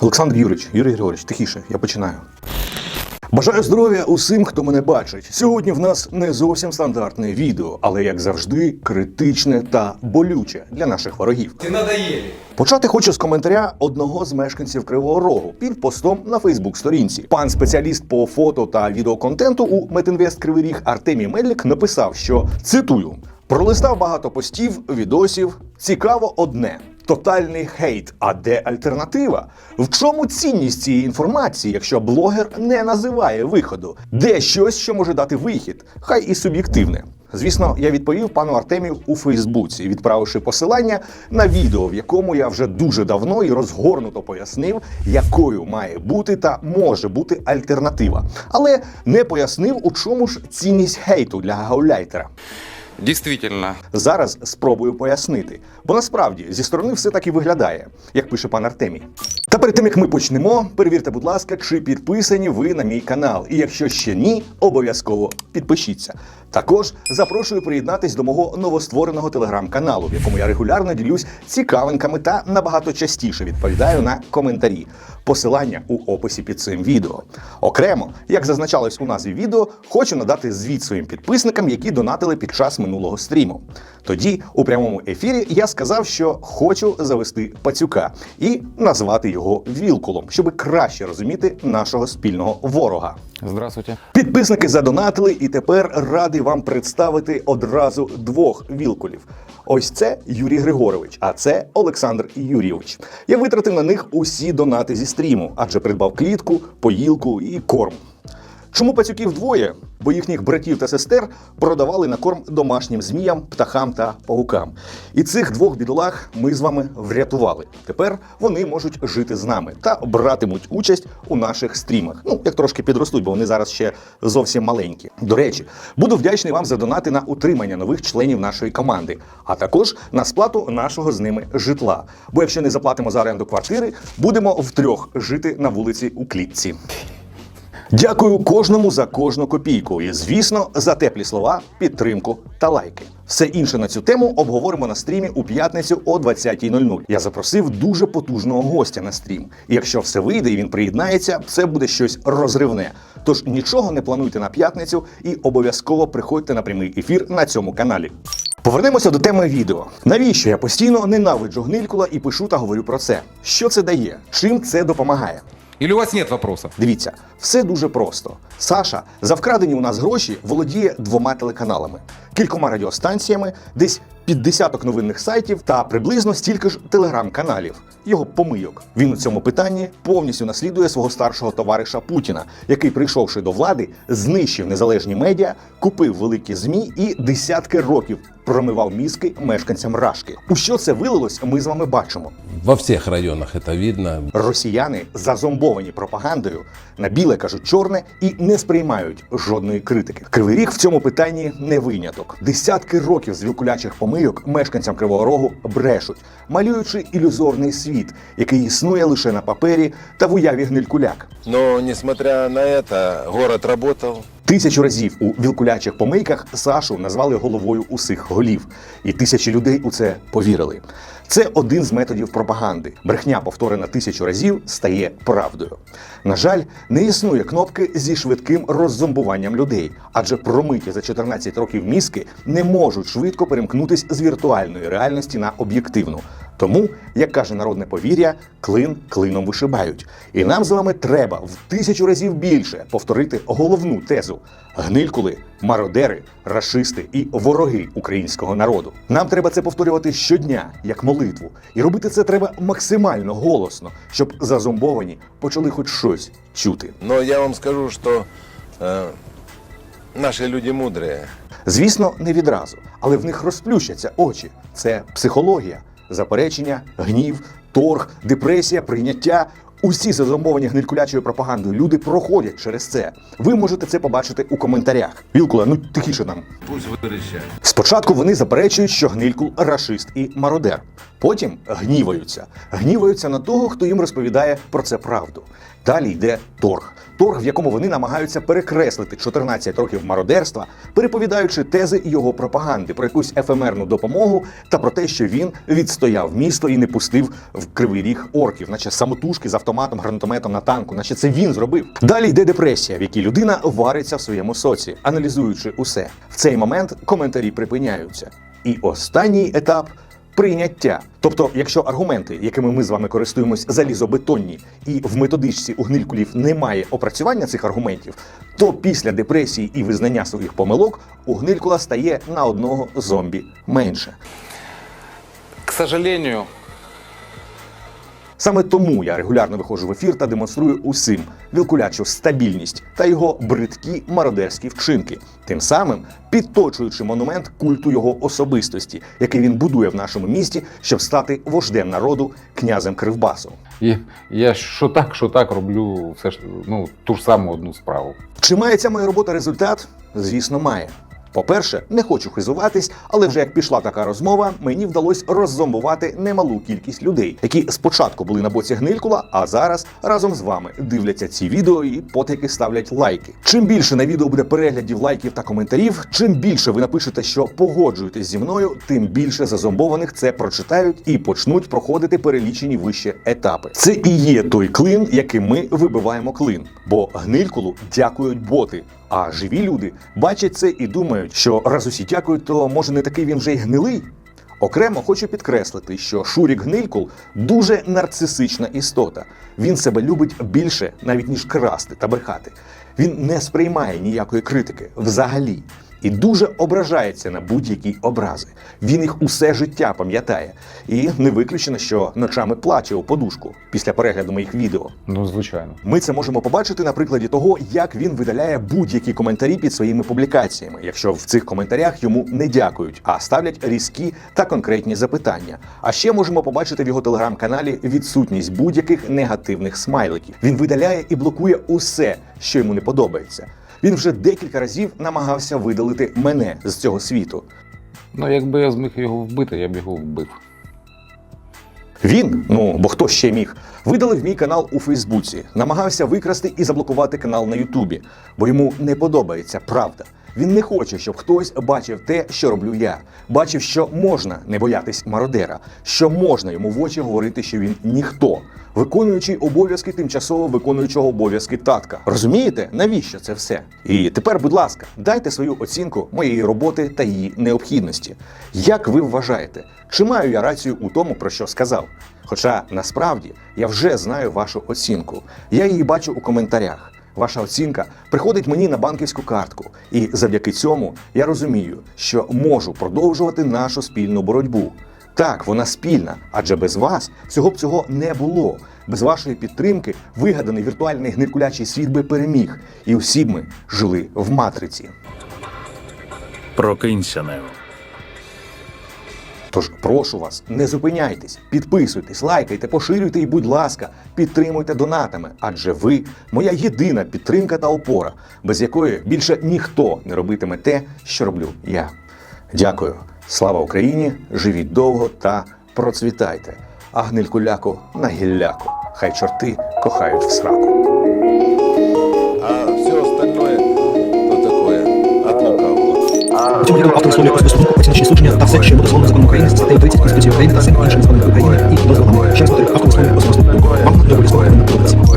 Олександр Юрич, Юрій Григорович, тихіше, я починаю. Бажаю здоров'я усім, хто мене бачить. Сьогодні в нас не зовсім стандартне відео, але як завжди, критичне та болюче для наших ворогів. Ты надоели. Почати хочу з коментаря одного з мешканців Кривого Рогу під постом на Фейсбук-сторінці. Пан спеціаліст по фото та відеоконтенту у Метинвест Кривий Ріг Артемій Мельник написав, що цитую: пролистав багато постів, відосів. Цікаво одне. Тотальний хейт. А де альтернатива? В чому цінність цієї інформації, якщо блогер не називає виходу? Де щось, що може дати вихід, хай і суб'єктивне. Звісно, я відповів пану Артемію у Фейсбуці, відправивши посилання на відео, в якому я вже дуже давно і розгорнуто пояснив, якою має бути та може бути альтернатива, але не пояснив, у чому ж цінність хейту для гауляйтера. Действительно. Зараз спробую пояснити, бо насправді зі сторони все так і виглядає, як пише пан Артемій. Та перед тим як ми почнемо, перевірте, будь ласка, чи підписані ви на мій канал. І якщо ще ні, обов'язково підпишіться. Також запрошую приєднатись до мого новоствореного телеграм-каналу, в якому я регулярно ділюсь цікавинками та набагато частіше відповідаю на коментарі. Посилання у описі під цим відео. Окремо, як зазначалось у назві відео, хочу надати звіт своїм підписникам, які донатили під час минулого стріму. Тоді, у прямому ефірі, я сказав, що хочу завести пацюка і назвати його Вілкулом, щоб краще розуміти нашого спільного ворога. Здравствуйте. Підписники задонатили, і тепер радий вам представити одразу двох вілкулів. Ось це Юрій Григорович, а це Олександр Юрійович. Я витратив на них усі донати зі стріму, адже придбав клітку, поїлку і корм. Чому пацюків двоє? Бо їхніх братів та сестер продавали на корм домашнім зміям, птахам та павукам. І цих двох бідолах ми з вами врятували. Тепер вони можуть жити з нами та братимуть участь у наших стрімах. Ну, як трошки підростуть, бо вони зараз ще зовсім маленькі. До речі, буду вдячний вам за донати на утримання нових членів нашої команди, а також на сплату нашого з ними житла. Бо якщо не заплатимо за оренду квартири, будемо втрьох жити на вулиці у клітці. Дякую кожному за кожну копійку і, звісно, за теплі слова, підтримку та лайки. Все інше на цю тему обговоримо на стрімі у п'ятницю о 20.00. Я запросив дуже потужного гостя на стрім. І якщо все вийде і він приєднається, це буде щось розривне. Тож нічого не плануйте на п'ятницю і обов'язково приходьте на прямий ефір на цьому каналі. Повернемося до теми відео. Навіщо я постійно ненавиджу гнилькула і пишу та говорю про це? Що це дає? Чим це допомагає? Или у вас нет вопросов? Дивіться, все дуже просто. Саша за вкрадені у нас гроші володіє двома телеканалами, кількома радіостанціями, десь під десяток новинних сайтів та приблизно стільки ж телеграм-каналів. Його помийок. Він у цьому питанні повністю наслідує свого старшого товариша Путіна, який, прийшовши до влади, знищив незалежні медіа, купив великі змі і десятки років промивав мізки мешканцям Рашки. У що це вилилось, ми з вами бачимо. Во всех районах это видно. Росіяни зазомбовані пропагандою на біле кажуть чорне і не сприймають жодної критики. Кривий ріг в цьому питанні не виняток. Десятки років з вілкулячих помийок мешканцям Кривого Рогу брешуть, малюючи ілюзорний світ, який існує лише на папері та в уяві гнилькуляк. Ну, несмотря на це, город работал. Тисячу разів у вілкулячих помийках Сашу назвали головою усіх голів, і тисячі людей у це повірили. Це один з методів пропаганди. Брехня, повторена тисячу разів, стає правдою. На жаль, не існує кнопки зі швидким роззомбуванням людей, адже промиті за 14 років мізки не можуть швидко перемкнутись з віртуальної реальності на об'єктивну. Тому, як каже народне повір'я, клин клином вишибають. І нам з вами треба в тисячу разів більше повторити головну тезу: гнилькули, мародери, рашисти і вороги українського народу. Нам треба це повторювати щодня, як молитву, і робити це треба максимально голосно, щоб зазомбовані почали хоч щось чути. Но я вам скажу, что э, наши люди мудрые. Звісно, не відразу, але в них розплющаться очі. Це психологія, заперечення, гнів, торг, депресія, прийняття. Усі зазомбовані гнилькулячою пропагандою люди проходять через це. Ви можете це побачити у коментарях. Вілкула, ну тихіше нам. Спочатку вони заперечують, що гнилькул рашист і мародер. Потім гніваються. Гніваються на того, хто їм розповідає про це правду. Далі йде торг. Торг, в якому вони намагаються перекреслити 14 років мародерства, переповідаючи тези його пропаганди про якусь ефемерну допомогу та про те, що він відстояв місто і не пустив в кривий ріг орків, наче самотужки з автоматом гранатометом на танку, наче це він зробив. Далі йде депресія, в якій людина вариться в своєму соці, аналізуючи усе. В цей момент коментарі припиняються. І останній етап прийняття. Тобто, якщо аргументи, якими ми з вами користуємось, залізобетонні, і в методичці у гнилькулів немає опрацювання цих аргументів, то після депресії і визнання своїх помилок у гнилькула стає на одного зомбі менше. К сожалению, Саме тому я регулярно виходжу в ефір та демонструю усім вілкулячу стабільність та його бридкі мародерські вчинки, тим самим підточуючи монумент культу його особистості, який він будує в нашому місті, щоб стати вождем народу князем Кривбасу. І я що так, що так роблю все ж ну, ту ж саму одну справу. Чи має ця моя робота результат? Звісно, має. По-перше, не хочу хизуватись, але вже як пішла така розмова, мені вдалося роззомбувати немалу кількість людей, які спочатку були на боці гнилькула, а зараз разом з вами дивляться ці відео і потайки ставлять лайки. Чим більше на відео буде переглядів, лайків та коментарів, чим більше ви напишете, що погоджуєтесь зі мною, тим більше зазомбованих це прочитають і почнуть проходити перелічені вище етапи. Це і є той клин, яким ми вибиваємо клин. Бо гнилькулу дякують боти. А живі люди бачать це і думають, що раз усі дякують, то може не такий він вже й гнилий. Окремо хочу підкреслити, що Шурік Гнилькул дуже нарцисична істота. Він себе любить більше, навіть ніж красти та брехати. Він не сприймає ніякої критики взагалі і дуже ображається на будь-які образи. Він їх усе життя пам'ятає, і не виключено, що ночами плаче у подушку після перегляду моїх відео. Ну, звичайно. Ми це можемо побачити на прикладі того, як він видаляє будь-які коментарі під своїми публікаціями, якщо в цих коментарях йому не дякують, а ставлять різкі та конкретні запитання. А ще можемо побачити в його телеграм-каналі відсутність будь-яких негативних смайликів. Він видаляє і блокує усе, що йому не подобається. Він вже декілька разів намагався видалити мене з цього світу. Ну, якби я зміг його вбити, я б його вбив. Він, ну бо хто ще міг, видалив мій канал у Фейсбуці, намагався викрасти і заблокувати канал на Ютубі, бо йому не подобається правда. Він не хоче, щоб хтось бачив те, що роблю я. Бачив, що можна не боятись мародера, що можна йому в очі говорити, що він ніхто, виконуючий обов'язки тимчасово виконуючого обов'язки татка. Розумієте, навіщо це все? І тепер, будь ласка, дайте свою оцінку моєї роботи та її необхідності. Як ви вважаєте, чи маю я рацію у тому, про що сказав? Хоча насправді я вже знаю вашу оцінку. Я її бачу у коментарях. Ваша оцінка приходить мені на банківську картку, і завдяки цьому я розумію, що можу продовжувати нашу спільну боротьбу. Так, вона спільна, адже без вас всього б цього не було. Без вашої підтримки вигаданий віртуальний гнилькулячий світ би переміг, і усі б ми жили в матриці. Прокинься, Нео. Тож прошу вас, не зупиняйтесь, підписуйтесь, лайкайте, поширюйте і, будь ласка, підтримуйте донатами, адже ви моя єдина підтримка та опора, без якої більше ніхто не робитиме те, що роблю я. Дякую. Слава Україні! Живіть довго та процвітайте. А гнилькуляку на гілляку. Хай чорти кохають в сраку. А все остальное, то такое, от лукавого. В цьому відео автор висловлює особисту думку, оціночні судження та все, що дозволено законом України, статтею 30 Конституції України та всіма іншим законом України і дозволами. Раз повторюю, автор висловлює особисту. Вам обов'язково повинна подобатися.